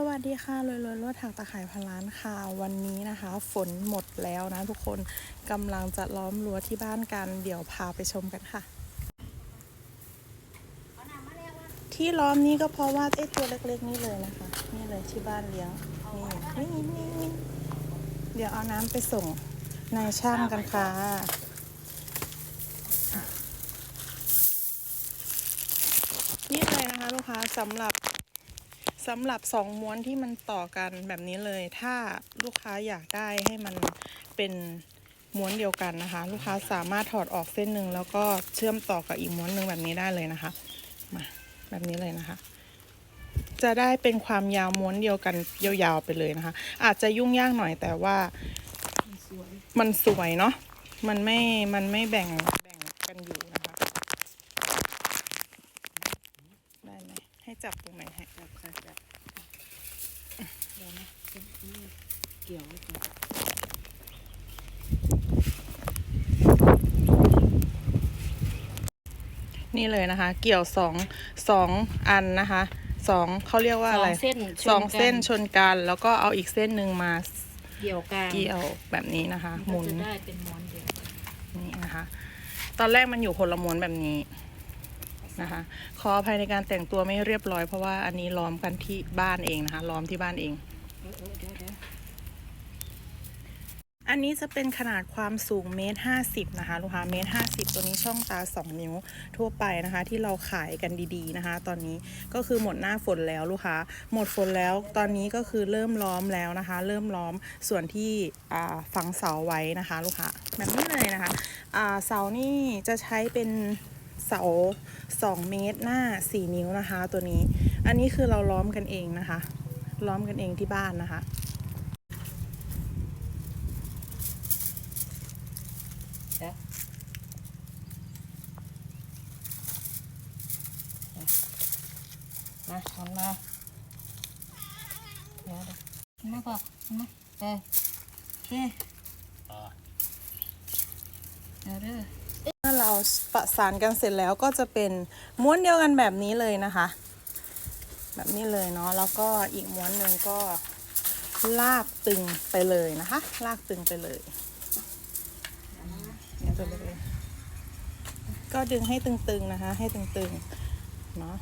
สวัสดีค่ะรวยรวยรวดถักตะข่ายพันล้านค่ะ วันนี้นะคะ ฝนหมดแล้วนะทุกคนกำลังจะล้อมรั้วที่บ้านกัน เดี๋ยวพาไปชมกันค่ะ ที่ล้อมนี้ก็เพราะว่าไอ้ตัวเล็กๆ นี่เลยนะคะ นี่เลยที่บ้านเลี้ยงนี่นี่นี่นี่เดี๋ยวเอาน้ำไปส่งนายช่างกันค่ะนี่เลยนะคะลูกค้าสำหรับ สำหรับสองม้วนที่มันต่อกันแบบนี้เลย ถ้าลูกค้าอยากได้ให้มันเป็นม้วนเดียวกันนะคะ ลูกค้าสามารถถอดออกเส้นหนึ่งแล้วก็เชื่อมต่อกับอีกม้วนหนึ่งแบบนี้ได้เลยนะคะมาแบบนี้เลยนะคะ จะได้เป็นความยาวม้วนเดียวกันยาวๆไปเลยนะคะ อาจจะยุ่งยากหน่อยแต่ว่ามันสวยเนาะมันไม่มันไม่แบ่งแบ่งกันอยู่นะคะ ได้ไหม ให้จับตรงไหนให้จับค่ะจับเดี๋ยวนะเส้นนี้เกี่ยวไว้ก่อนนี่เลยนะคะ เกี่ยวสองสองอันนะคะสองเขาเรียกว่าสออะไรงเส้นสองชกัเส้นชนกัน แล้วก็เอาอีกเส้นหนึ่งมาเกี่ยวกลางเกี่ยวแบบนี้นะคะ หมุนก็จะได้เป็นม้วนเดียวนี่นะคะ ตอนแรกมันอยู่คนละม้วนแบบนี้ นะคะ ขออภัยในการแต่งตัวไม่เรียบร้อยเพราะว่าอันนี้ล้อมกันที่บ้านเองนะคะล้อมที่บ้านเอง อันนี้จะเป็นขนาดความสูงเมตรห้าสิบนะคะลูกค้าเมตรห้าสิบตัวนี้ช่องตา2นิ้วทั่วไปนะคะ ที่เราขายกันดีๆนะคะ ตอนนี้ก็คือหมดหน้าฝนแล้วลูกค้า หมดฝนแล้วตอนนี้ก็คือเริ่มล้อมแล้วนะคะ เริ่มล้อมส่วนที่ฝังเสาไว้นะคะ ลูกค้าแบบนี้เลยนะคะเสานี่จะใช้เป็น เสา 2 เมตรหน้า 4 นิ้วนะคะ ตัวนี้ อันนี้คือเราล้อมกันเองนะคะ ล้อมกันเองที่บ้านนะคะเดี๋ยวมาทำมาเดี๋ยวเดี๋ยวเห็นไหมพ่อเห็นไหมเออโอเคเดี๋ยวเด้อ เราประสานกันเสร็จแล้วก็จะเป็นม้วนเดียวกันแบบนี้เลยนะคะ แบบนี้เลยเนาะแล้วก็อีกม้วนหนึ่งก็ลากตึงไปเลยนะคะ ลากตึงไปเลยเนี่ยตัวเล็กๆก็ดึงให้ตึงๆนะคะ ให้ตึงๆเนาะ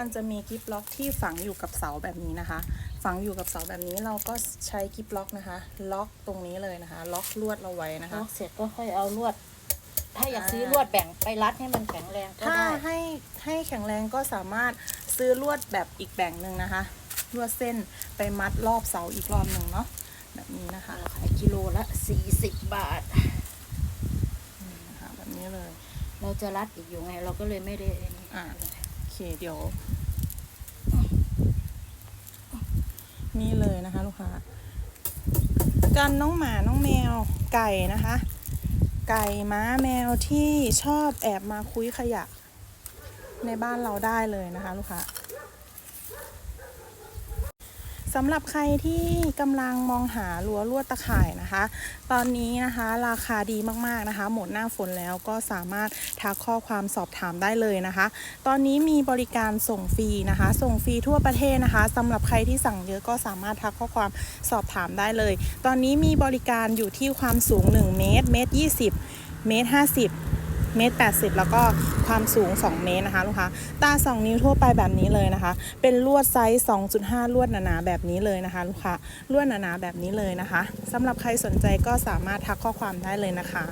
มันจะมีกิฟล็อกที่ฝังอยู่กับเสาแบบนี้นะคะ ฝังอยู่กับเสาแบบนี้เราก็ใช้กิฟล็อกนะคะ ล็อกตรงนี้เลยนะคะ ล็อกลวดเราไว้นะคะล็อกเสร็จก็ค่อยเอาลวด ถ้าอยากซื้อลวดแบ่งไปรัดให้มันแข็งแรงก็ถ้าได้ให้ให้แข็งแรงก็สามารถซื้อลวดแบบอีกแบ่งหนึ่งนะคะ ลวดเส้นไปมัดรอบเสาอีกรอบหนึ่งเนาะแบบนี้นะคะเราขายกิโลละสี่สิบบาทนะคะแบบนี้เลย เราจะรัดอีกอยู่ไง เราก็เลยไม่ได้อ่า โอเคเดี๋ยว นี่เลยนะคะ ลูกค้ากันน้องหมาน้องแมวไก่นะคะ ไก่ม้าแมวที่ชอบแอบมาคุยขยะ ในบ้านเราได้เลยนะคะ ลูกค้า สำหรับใครที่กำลังมองหารั้วลวดตะข่ายนะคะ ตอนนี้นะคะราคาดีมากๆนะคะ หมดหน้าฝนแล้วก็สามารถทักข้อความสอบถามได้เลยนะคะ ตอนนี้มีบริการส่งฟรีนะคะ ส่งฟรีทั่วประเทศนะคะสำหรับใครที่สั่งเยอะก็สามารถทักข้อความสอบถามได้เลย ตอนนี้มีบริการอยู่ที่ความสูง 1 เมตรเมตร 20 เมตร 50 เมตรแปแล้วก็ความสูง 2 เมตรนะคะลูกค้าตา 2 นิ้วทั่วไปแบบนี้เลยนะคะ เป็นลวดไซส์ 2.5 ลวดหนาๆแบบนี้เลยนะคะ ลูกค้าลวดหนาๆแบบนี้เลยนะคะสำหรับใครสนใจก็สามารถทักข้อความได้เลยนะคะ